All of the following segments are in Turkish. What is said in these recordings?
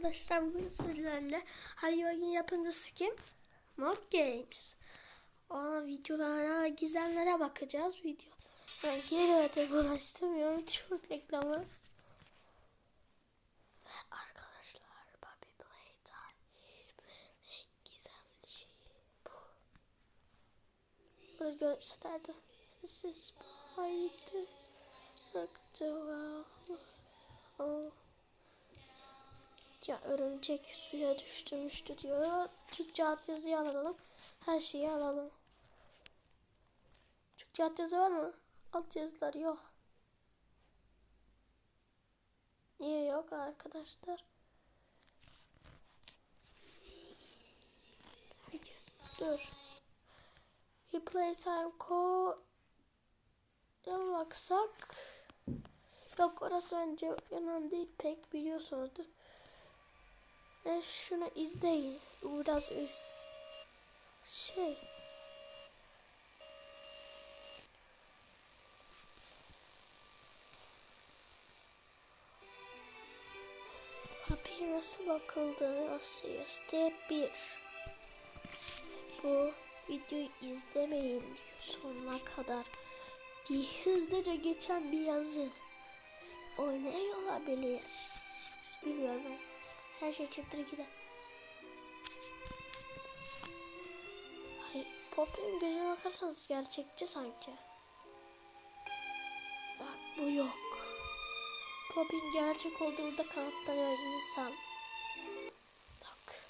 arkadaşlar bugün sizlerle hayvan yapımcısı kim? Mod Games. Ona videolara, gizemlere bakacağız. Video. Ben geri öde bulaştırmıyorum. Tişört reklamı. Arkadaşlar Bobby en gizemli şey bu. Bunu gösterdim. This is the walls. Oh. Ya örümcek suya düştürmüştü diyor. Türkçe altyazıyı alalım. Her şeyi alalım. Türkçe altyazı var mı? Altyazılar yok. Niye yok arkadaşlar? Dur. Bir playtime co ya baksak yok orası önce önemli değil pek biliyorsunuzdur. E şunu izleyin. Biraz şey. Papir nasıl bakıldığını asıyor. Step 1. Bu videoyu izlemeyin diyor sonuna kadar. diye hızlıca geçen bir yazı. O ne olabilir? Bilmiyorum. Her şey çıktı gider. Hayır, Poppy'nin gözüne bakarsanız gerçekçi sanki. Bak bu yok. Poppy'nin gerçek olduğunda kanıtlanıyor insan. Bak.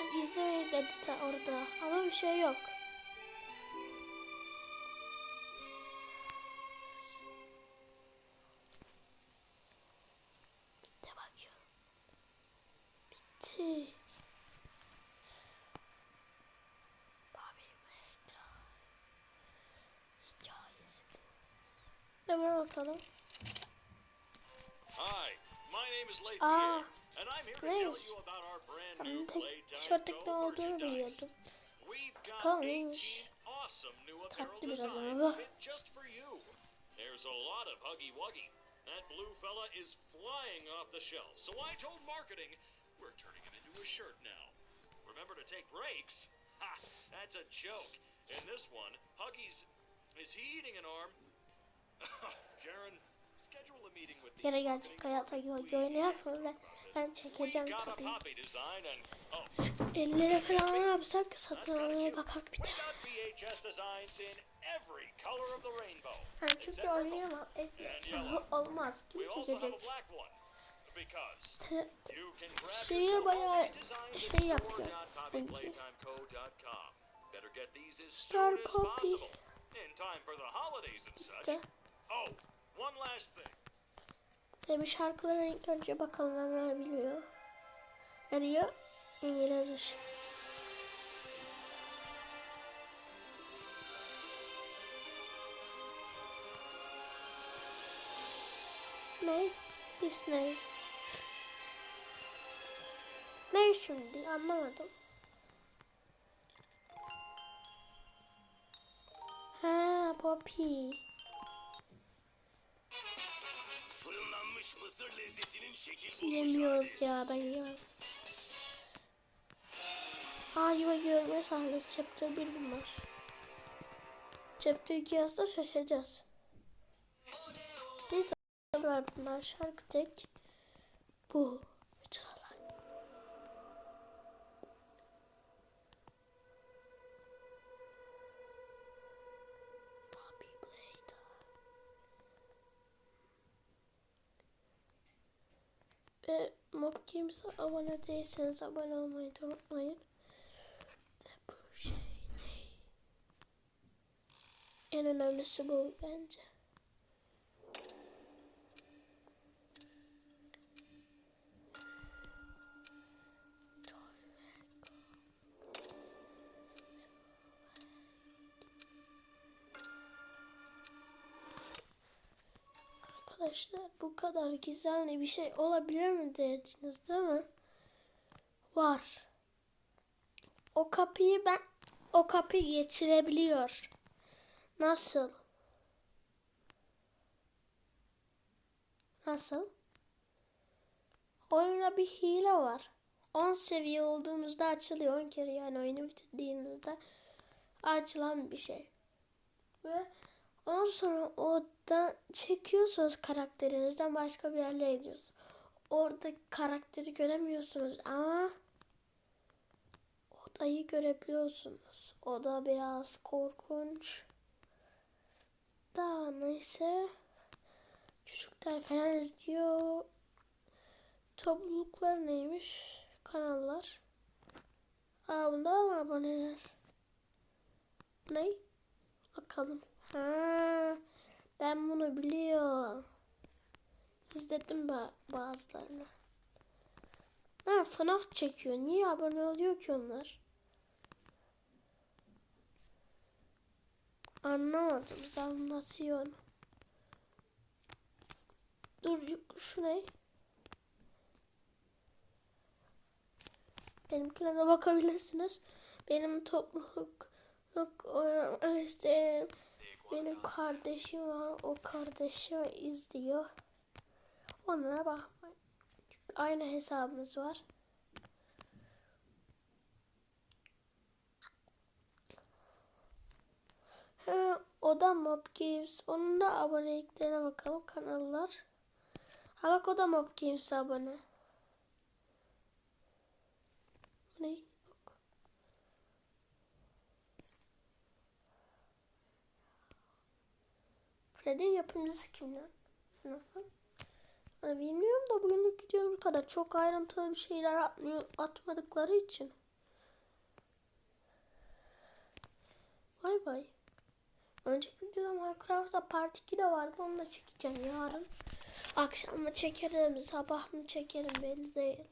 Bak izlemeyin dediyse orada ama bir şey yok. Bakalım. Hi, my name is Aa, Pierre, and I'm here to neymiş? tell you about our brand Ben new tek Playtime tişörtlükte Go olduğunu biliyordum. We've got Bakalım neymiş? awesome new Tatlı apparel biraz ama bu. just for you. There's a lot of huggy wuggy. That blue fella is flying off the shelf, so I told marketing we're turning him into a shirt now. Remember to take breaks? Ha, that's a joke. In this one, Huggy's is he eating an arm? Yere gerçek hayata oynayak mı? Ben, ben çekeceğim tabii. oh, 50 lira falan yapsak satın almaya bakak bir tane. Ben çünkü oynayamam. E, olmaz. Kim çekecek? all bayağı şey yapıyor. Star Poppy. İşte. Oh. Demiş şarkılara ilk önce bakalım Ömer biliyor. Arıyor. İngilizmiş. Ne? Disney. Ne şimdi? Anlamadım. Ha, Poppy. Fırınlanmış mısır lezzetinin şekil. Yemiyoruz ya ben yemem. Aa yuva görme sahnesi chapter 1 bunlar. Chapter 2 yazda şaşacağız. Neyse bunlar şarkı tek. Bu. Mob Games'e abone değilseniz abone olmayı da unutmayın. Ve bu şey ne? En önemlisi bu bence. Arkadaşlar bu kadar gizemli bir şey olabilir mi derdiniz değil mi? Var. O kapıyı ben o kapıyı geçirebiliyor. Nasıl? Nasıl? Oyuna bir hile var. 10 seviye olduğunuzda açılıyor. 10 kere yani oyunu bitirdiğinizde açılan bir şey. Ve ondan sonra orada çekiyorsunuz karakterinizden başka bir yerle gidiyorsunuz. Orada karakteri göremiyorsunuz ama odayı görebiliyorsunuz. O da biraz korkunç. Daha neyse. Çocuklar falan izliyor. Topluluklar neymiş? Kanallar. Aa bunda da mı aboneler? Ne? Bakalım. Ha, ben bunu biliyorum. İzledim ba- bazılarını. Ha, FNAF çekiyor. Niye abone oluyor ki onlar? Anlamadım. Zannasyon. Dur şu ne? Benimkine de bakabilirsiniz. Benim topluluk yok o- işte benim kardeşim var. O kardeşim izliyor. Onlara. Çünkü aynı hesabımız var. Ha, o da Mob Games. Onun da aboneliklerine bakalım kanallar. Ha bak o da Mob Games'e abone. Ne? Fred'in yapımcısı kim lan? FNAF'ın. Hani bilmiyorum da bugünlük video bu kadar. Çok ayrıntılı bir şeyler atmıyor, atmadıkları için. Bay bay. Önceki videoda Minecraft'ta Part 2 de vardı. Onu da çekeceğim yarın. Akşam mı çekerim, sabah mı çekerim belli değil.